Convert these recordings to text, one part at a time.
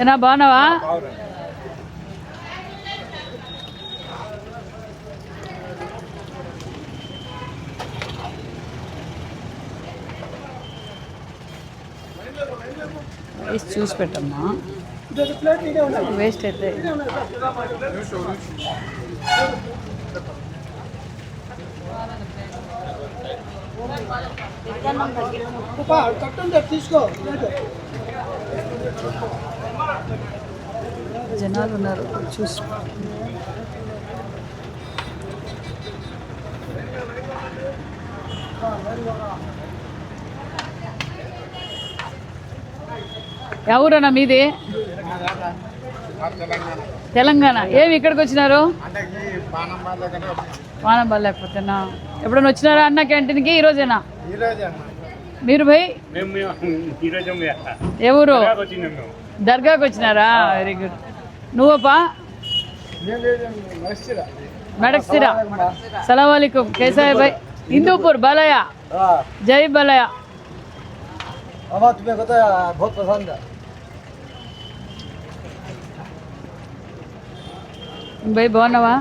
ఏనా బాగున్నావా? వేసి చూసి పెట్టమ్మా. వేస్ట్ అయితే. జనాలు ఉన్నారు చూసి. ఎవరన్నా మీది? తెలంగాణ. ఏమి ఇక్కడికి వచ్చినారు? వానం లేకపోతేనా? ఎప్పుడైనా వచ్చినారా అన్న క్యాంటీన్కి? ఈరోజేనా మీరు భయ్ మేము ఈరోజు ఎవరు వచ్చినాం మేము దర్గాకి వచ్చినారా వెరీ గుడ్ నువ్వప్పా మెడక్సిరా సలాం వాలేకుమ్ कैसा है भाई हिंदूपुर बलया जय बलया आवाज तुम्हें पता है बहुत पसंद है भाई బాగున్నావా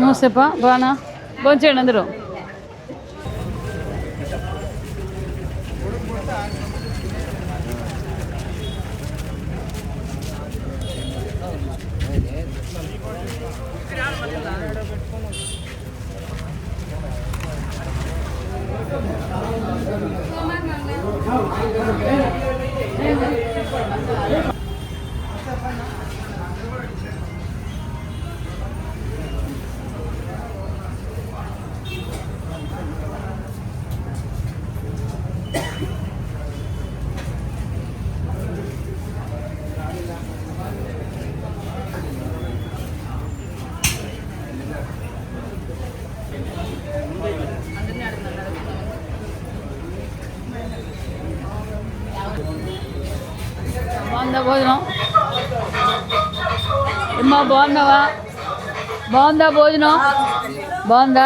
నమస్తేపా బానా భోంచేయండి అందరూ బాగుందా భోజనం? అమ్మా బాగున్నావా? బాగుందా భోజనం? బాగుందా?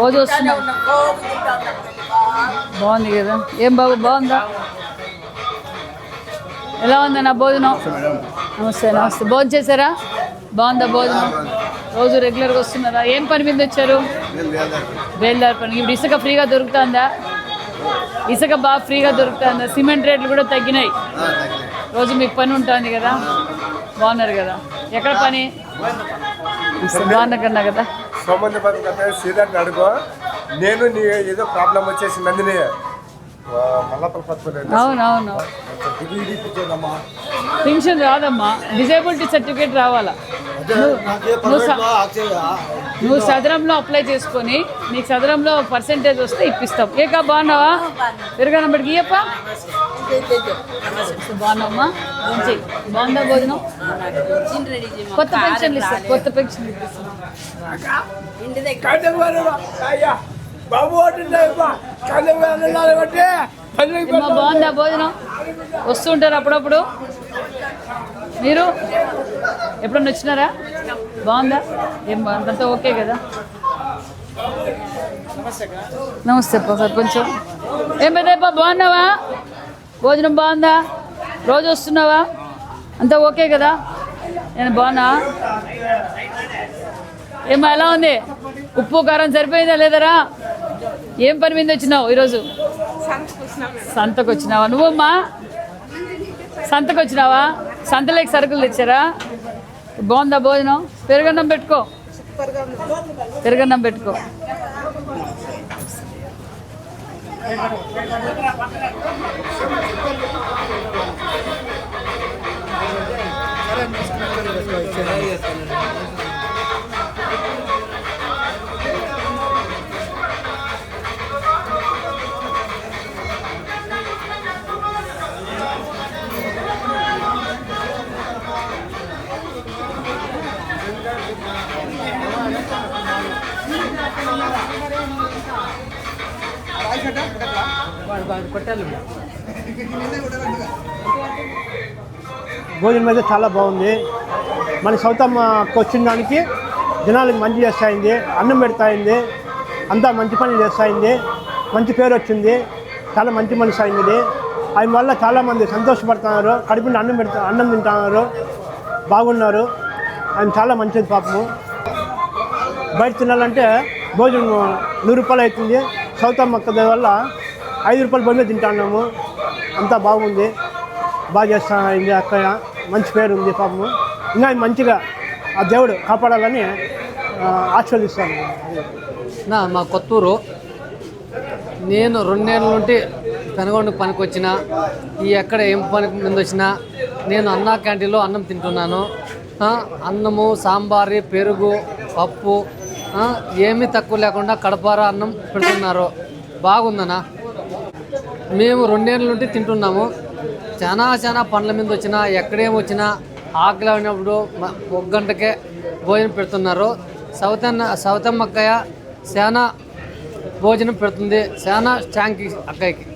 రోజు వస్తున్నా బాగుంది కదా. ఏం బాబు బాగుందా? ఎలా ఉంది నా భోజనం? నమస్తే నమస్తే. భోజనం చేశారా? బాగుందా భోజనం? రోజు రెగ్యులర్గా వస్తున్నారా? ఏం పని మీద వచ్చారు? బేల్దార్ పని. ఇప్పుడు ఇసుక ఫ్రీగా దొరుకుతుందా? ఇసుక బాగా ఫ్రీగా దొరుకుతుందా? సిమెంట్ రేట్లు కూడా తగ్గినాయి. రోజు మీకు పని ఉంటుంది కదా? బాగున్నారు కదా? ఎక్కడ పని? బాగున్నా కన్నా కదా? సోమంది బతుకతే సీదా అడుగు. నేను నీ ఏదో ప్రాబ్లం వచ్చేసి నందిని. మల్లపల్లి పట్టుకోలేదు అవును అవును పెన్షన్ రాదమ్మా. డిజేబిలిటీ సర్టిఫికేట్ రావాలా? నువ్వు సదరంలో అప్లై చేసుకొని నీకు సదరంలో పర్సెంటేజ్ వస్తే ఇప్పిస్తాం ఏకా బాగున్నావా? పెరగనప్పటికి ఇయ్యప్ప. బాగున్నావమ్మా. మంచి. బాగుందా భోజనం? కొత్త కొత్త బాగుందా భోజనం? వస్తుంటారు అప్పుడప్పుడు? మీరు ఎప్పుడన్నా వచ్చినారా? బాగుందా? ఏం బాగుంది అంతా ఓకే కదా? నమస్తే అప్ప సర్పంచం. ఏం పెద్దప్ప బాగున్నావా? భోజనం బాగుందా? రోజు వస్తున్నావా? అంతా ఓకే కదా? నేను బాగున్నా? ఏమో ఎలా ఉంది? ఉప్పు కారం సరిపోయిందా లేదరా? ఏం పని మీద వచ్చినావు ఈరోజు? సంతకు వచ్చినావా? నువ్వమ్మా? సంతకు వచ్చినావా? సంతలోకి సరుకులు తెచ్చారా? బాగుందా భోజనం? పెరుగన్నం పెట్టుకో. పెరుగన్నం పెట్టుకో. సరే భోజనం అయితే చాలా బాగుంది. మన సౌతమ్మకి వచ్చిన దానికి జనాలకు మంచి చేస్తాయింది అన్నం పెడతాయింది అంతా మంచి పని చేస్తాయింది మంచి పేరు వచ్చింది చాలా మంచి మనిషి అయింది. ఆయన వల్ల చాలామంది సంతోషపడుతున్నారు కడుపుని అన్నం పెడుతు అన్నం తింటున్నారు బాగున్నారు. ఆయన చాలా మంచిది పాపము. బయట తినాలంటే భోజనం నూరు రూపాయలు అవుతుంది. సౌతమ్మక్క వల్ల ఐదు రూపాయలు భోజనం తింటున్నాము. అంతా బాగుంది. బాగా చేస్తాను అక్కయ్య. మంచి పేరు ఉంది పాపము. ఇంకా మంచిగా ఆ దేవుడు కాపాడాలని ఆశీర్దిస్తాను ఆశీర్వదిస్తాను. నా మా కొత్తూరు. నేను రెండేళ్ళ నుండి పెనగొండకు పనికి వచ్చిన ఈ ఎక్కడ ఏం పనికి ముందు వచ్చినా నేను అన్నా క్యాంటీన్లో అన్నం తింటున్నాను. అన్నము సాంబారి పెరుగు పప్పు ఏమీ తక్కువ లేకుండా కడపార అన్నం పెడుతున్నారు. బాగుందనా మేము రెండేళ్ళ నుండి తింటున్నాము. చాలా చాలా పండ్ల మీద వచ్చినా ఎక్కడేం వచ్చినా ఆకలి అయినప్పుడు ఒక గంటకే భోజనం పెడుతున్నారు. సౌతన్న సౌతమ్మక్కయ్య చాలా భోజనం పెడుతుంది. చాలా స్టాంక్ అక్కయ్యకి.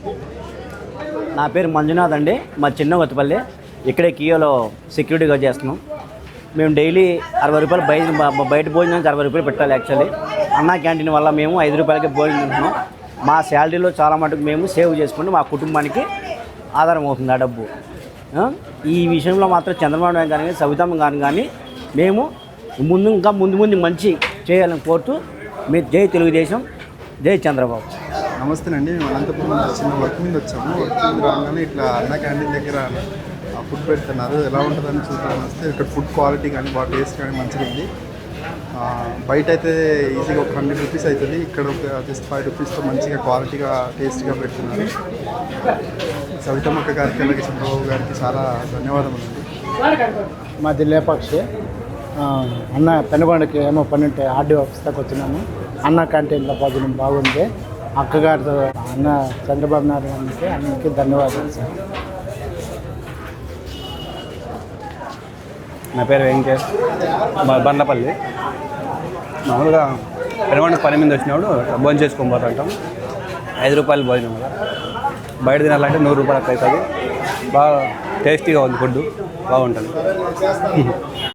నా పేరు మంజునాథ్ అండి. మా చిన్న కొత్తపల్లి ఇక్కడే కియోలో సెక్యూరిటీగా చేస్తున్నాం. మేము డైలీ అరవై రూపాయలు బయట బయట భోజనానికి అరవై రూపాయలు పెట్టాలి యాక్చువల్లీ. అన్నా క్యాంటీన్ వల్ల మేము ఐదు రూపాయలకి భోజనం తింటున్నాం. మా శాలరీలో చాలా మటుకు మేము సేవ్ చేసుకుని మా కుటుంబానికి ఆధారం అవుతుంది ఆ డబ్బు. ఈ విషయంలో మాత్రం చంద్రబాబు నాయుడు కానీ సవితమ్మ గారు కానీ మేము ముందు ఇంకా ముందు ముందు మంచి చేయాలని కోరుతూ మీరు జై తెలుగుదేశం జై చంద్రబాబు. నమస్తే అండి మేము అనంతపురం చిన్న వర్క్ మీద వచ్చాము. వర్క్ మీద రాగానే ఇట్లా అన్న క్యాంటీన్ దగ్గర ఫుడ్ పెడుతున్నారు. ఎలా ఉంటుందని చూద్దామని వస్తే ఇక్కడ ఫుడ్ క్వాలిటీ కానీ బాగా టేస్ట్ కానీ మంచిగా ఉంది. బయట అయితే ఈజీగా ఒక హండ్రెడ్ రూపీస్ అవుతుంది ఇక్కడ ఒక జస్ట్ ఫైవ్ రూపీస్తో మంచిగా క్వాలిటీగా టేస్ట్గా పెడుతున్నారు సవితమ్మక్క గారికి అలాగే చంద్రబాబు గారికి చాలా ధన్యవాదములు. అండి మాది లేపాక్షి అన్న పెనుగొండకి ఏమో పని ఉంటే ఆర్డీ ఆఫీస్ దాకా వచ్చినాము. అన్న క్యాంటీన్లో భోజనం బాగుంది. అక్కగారితో అన్న చంద్రబాబు నాయుడు గారికి అన్నకి ధన్యవాదాలు సార్. నా పేరు వెంకటేష్ మా బండ్లపల్లి మామూలుగా పెనగొండ పని మీద వచ్చినప్పుడు భోజనం చేసుకొని పోతుంటాం. ఐదు రూపాయలు భోజనం కదా. బయట తినాలంటే నూరు రూపాయలకు అవుతుంది బాగా టేస్టీగా ఉంది ఫుడ్ బాగుంటుంది.